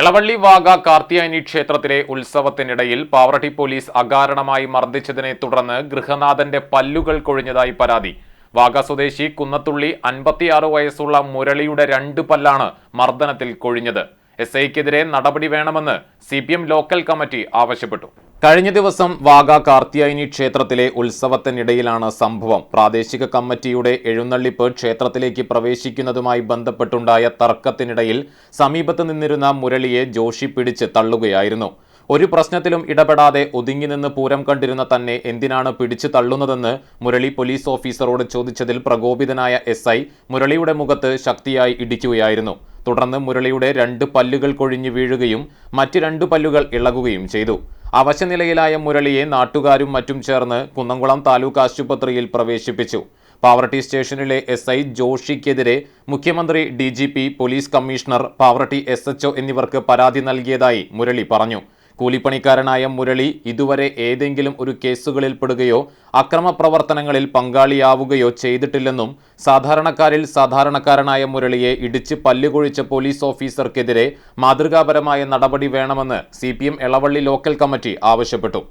എളവള്ളി വാഗ കാർത്തിയായനി ക്ഷേത്രത്തിലെ ഉത്സവത്തിനിടയിൽ പാവറട്ടി പോലീസ് അകാരണമായി മർദ്ദിച്ചതിനെ തുടർന്ന് ഗൃഹനാഥന്റെ പല്ലുകൾ കൊഴിഞ്ഞതായി പരാതി. വാഗ സ്വദേശി കുന്നത്തുള്ളി അൻപത്തിയാറ് വയസ്സുള്ള മുരളിയുടെ രണ്ട് പല്ലാണ് മർദ്ദനത്തിൽ കൊഴിഞ്ഞത്. എസ് ഐക്കെതിരെ നടപടി വേണമെന്ന് സി ലോക്കൽ കമ്മിറ്റി ആവശ്യപ്പെട്ടു. കഴിഞ്ഞ ദിവസം വാഗ കാർത്തിയായനി ക്ഷേത്രത്തിലെ ഉത്സവത്തിനിടയിലാണ് സംഭവം. പ്രാദേശിക കമ്മിറ്റിയുടെ എഴുന്നള്ളിപ്പ് ക്ഷേത്രത്തിലേക്ക് പ്രവേശിക്കുന്നതുമായി ബന്ധപ്പെട്ടുണ്ടായ തർക്കത്തിനിടയിൽ സമീപത്ത് നിന്നിരുന്ന മുരളിയെ ജോഷി പിടിച്ച് തള്ളുകയായിരുന്നു. ഒരു പ്രശ്നത്തിലും ഇടപെടാതെ ഒതുങ്ങി നിന്ന് പൂരം കണ്ടിരുന്ന തന്നെ എന്തിനാണ് പിടിച്ചു തള്ളുന്നതെന്ന് മുരളി പോലീസ് ഓഫീസറോട് ചോദിച്ചതിൽ പ്രകോപിതനായ എസ് ഐ മുരളിയുടെ മുഖത്ത് ശക്തിയായി ഇടിക്കുകയായിരുന്നു. തുടർന്ന് മുരളിയുടെ രണ്ട് പല്ലുകൾ കൊഴിഞ്ഞു വീഴുകയും മറ്റ് രണ്ട് പല്ലുകൾ ഇളകുകയും ചെയ്തു. അവശനിലയിലായ മുരളിയെ നാട്ടുകാരും മറ്റും ചേർന്ന് കുന്നംകുളം താലൂക്ക് ആശുപത്രിയിൽ പ്രവേശിപ്പിച്ചു. പാവറട്ടി സ്റ്റേഷനിലെ എസ് ഐ ജോഷിക്കെതിരെ മുഖ്യമന്ത്രി D G P police commissioner Pavaratty S എന്നിവർക്ക് പരാതി നൽകിയതായി മുരളി പറഞ്ഞു. കൂലിപ്പണിക്കാരനായ മുരളി ഇതുവരെ ഏതെങ്കിലും ഒരു കേസുകളിൽ പെടുകയോ അക്രമ പ്രവർത്തനങ്ങളിൽ പങ്കാളിയാവുകയോ ചെയ്തിട്ടില്ലെന്നും സാധാരണക്കാരിൽ സാധാരണക്കാരനായ മുരളിയെ ഇടിച്ച് പല്ലുകൊഴിച്ച പോലീസ് ഓഫീസർക്കെതിരെ മാതൃകാപരമായ നടപടി വേണമെന്ന് സി എളവള്ളി ലോക്കൽ കമ്മിറ്റി ആവശ്യപ്പെട്ടു.